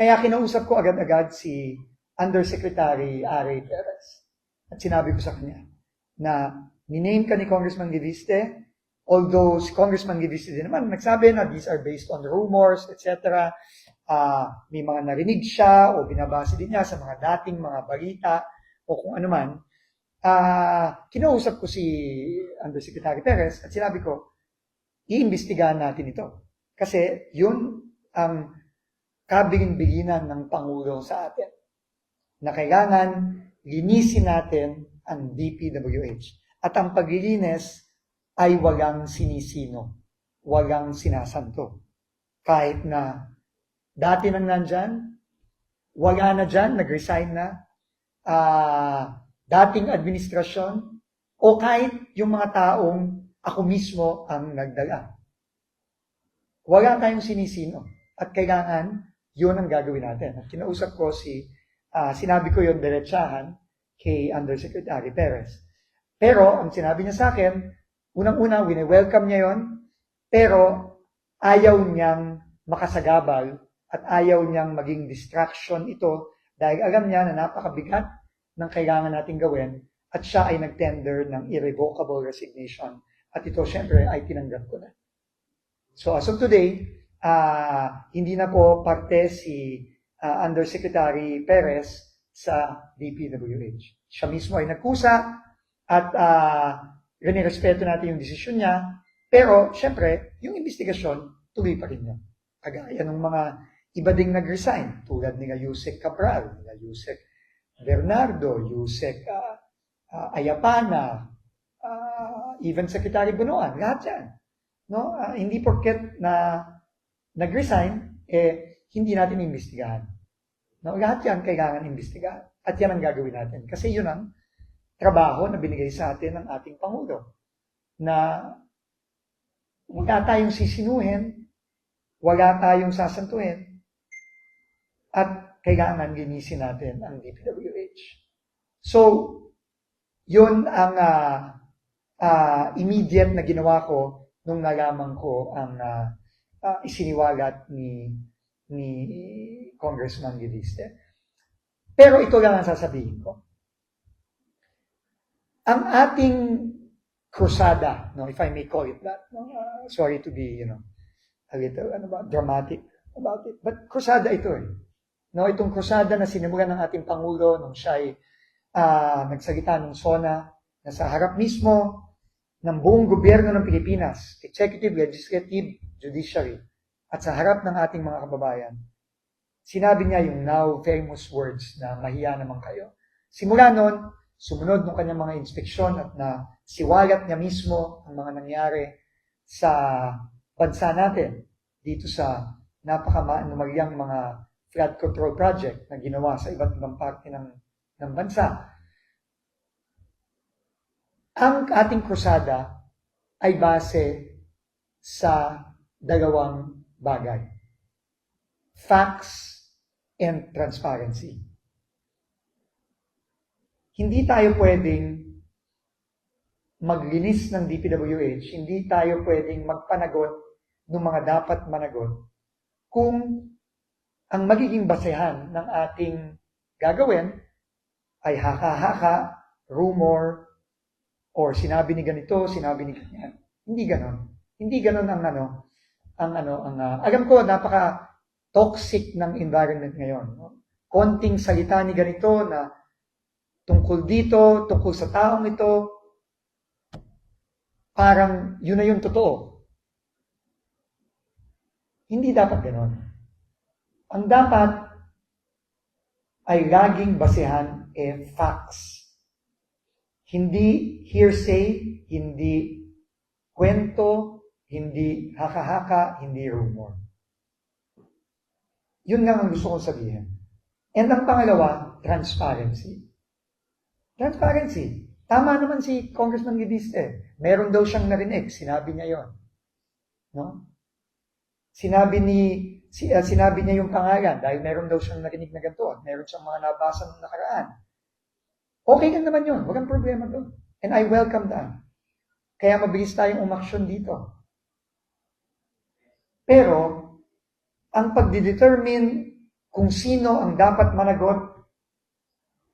Kaya kinausap ko agad-agad si Undersecretary Ari Perez. At sinabi ko sa kanya na niname ka ni Congressman Giviste, although si Congressman Giviste din naman nagsabi na these are based on rumors, etc. Ah, may mga narinig siya o binabase din niya sa mga dating mga balita o kung ano man. Ah, kinausap ko si Undersecretary Perez at sinabi ko, iimbestigahan natin ito. Kasi yun ang kabigin-biginan ng Pangulo sa atin. Na kailangan linisin natin ang DPWH. At ang paglilinis ay walang sinisino, walang sinasanto. Kahit na dati nang nandyan, wala na dyan, nag-resign na, ah, dating administrasyon, o kahit yung mga taong ako mismo ang nagdala. Wala tayong sinisino. At kailangan, yun ang gagawin natin. At kinausap ko si, ah, sinabi ko yun diretsahan kay Undersecretary Perez. Pero, ang sinabi niya sa akin, unang-una, wini-welcome niya yon pero ayaw niyang makasagabal at ayaw niyang maging distraction ito dahil alam niya na napakabigat ng kailangan natin gawin at siya ay nag-tender ng irrevocable resignation. At ito, syempre, ay tinanggap ko na. So as of today, ah, hindi na po parte si ah, Undersecretary Perez sa DPWH. Siya mismo ay nagkusa at uh, respeto natin yung desisyon niya. Pero, syempre, yung investigasyon, tuloy pa rin yun. Kagaya ng mga iba ding nag-resign, tulad nila Yusek Cabral, nila Yusek Bernardo, Yusek ah, ah, Ayapana, ah, even Secretary Bunuan, lahat yan. No? Ah, hindi porket na nag-resign, eh, hindi natin imbestigahan. No? Lahat yan kailangan imbestigahan. At yan ang gagawin natin. Kasi yun ang trabaho na binigay sa atin ng ating Pangulo. Na wala tayong sisinuhin, wala tayong sasantuhin, at kailangan linisin natin ang DPWH. So, yun ang ah, ah, immediate na ginawa ko nung nalaman ko ang ah, ah, isiniwalat ni ni Congressman Giliste. Pero ito lang ang sasabihin ko. Ang ating krusada, no, if I may call it that, no, ah, sorry to be, you know, a little ano ba, dramatic about it, but krusada ito eh. No, itong krusada na sinimulan ng ating Pangulo nung siya ay ah, nagsalita ng SONA na sa harap mismo ng buong gobyerno ng Pilipinas, executive, legislative, judiciary, at sa harap ng ating mga kababayan, sinabi niya yung now famous words na mahiya naman kayo. Simula noon, sumunod ng kanyang mga inspeksyon at na siwalat niya mismo ang mga nangyari sa bansa natin dito sa napakamanumalyang mga flood control project na ginawa sa iba't ibang parte ng, ng bansa. Ang ating krusada ay base sa dalawang bagay. Facts and transparency. Hindi tayo pwedeng maglinis ng DPWH, hindi tayo pwedeng magpanagot ng mga dapat managot kung ang magiging basehan ng ating gagawin ay haka-haka, rumor, or sinabi ni ganito, sinabi ni ganyan. Hindi ganon. Hindi ganon ang ano, ang ano, ang, ah, alam ko, napaka toxic ng environment ngayon. No? Konting salita ni ganito na tungkol dito, tungkol sa taong ito, parang yun na yung totoo. Hindi dapat ganon. Ang dapat ay laging basehan eh facts. Hindi hearsay, hindi kwento, hindi haka-haka, hindi rumor. Yun lang ang gusto kong sabihin. And ang pangalawa, transparency. Transparency. Tama naman si Congressman Gidiste. Meron daw siyang narinig. Sinabi niya yon. No? Sinabi ni si, uh, sinabi niya yung pangalan dahil meron daw siyang narinig na ganito at meron siyang mga nabasa ng nakaraan. Okay lang naman yun. Walang problema doon. And I welcome that. Kaya mabilis tayong umaksyon dito. Pero, ang pagdidetermine kung sino ang dapat managot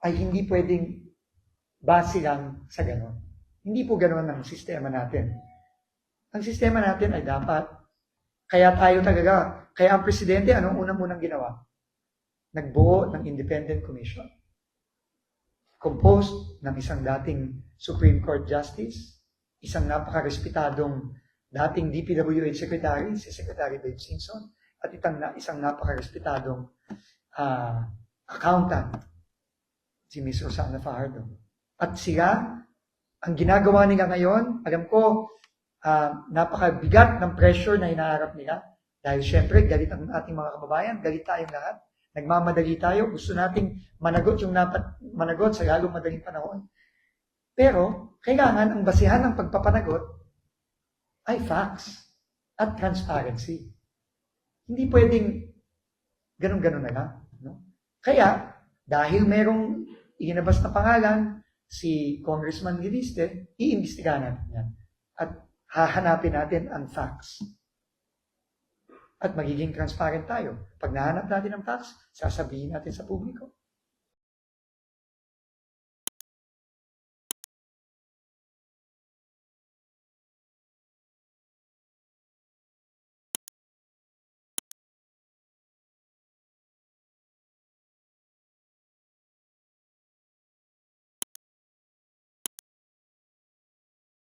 ay hindi pwedeng base lang sa ganon. Hindi po ganon ang sistema natin. Ang sistema natin ay dapat, kaya tayo talaga, kaya ang presidente, anong unang unang ginawa? Nagbuo ng independent commission. Composed ng isang dating Supreme Court Justice, isang napakarespetadong dating DPWH Secretary, si Secretary Dave Simpson, at itang na, isang napakarespetadong ah, accountant, si Ms. Rosana Fajardo. At sila, ang ginagawa nila ngayon, alam ko, ah, napakabigat ng pressure na hinaharap nila. Dahil syempre, galit ang ating mga kababayan, galit tayong lahat. Nagmamadali tayo, gusto nating managot yung dapat managot sa lalong madaling panahon. Pero, kailangan ang basihan ng pagpapanagot ay facts at transparency. Hindi pwedeng ganun-ganun na lang. No? Kaya, dahil merong inabas na pangalan, si Congressman Giliste, iimbestigahan natin yan. At hahanapin natin ang facts. At magiging transparent tayo. Pag nahanap natin ang facts, sasabihin natin sa publiko.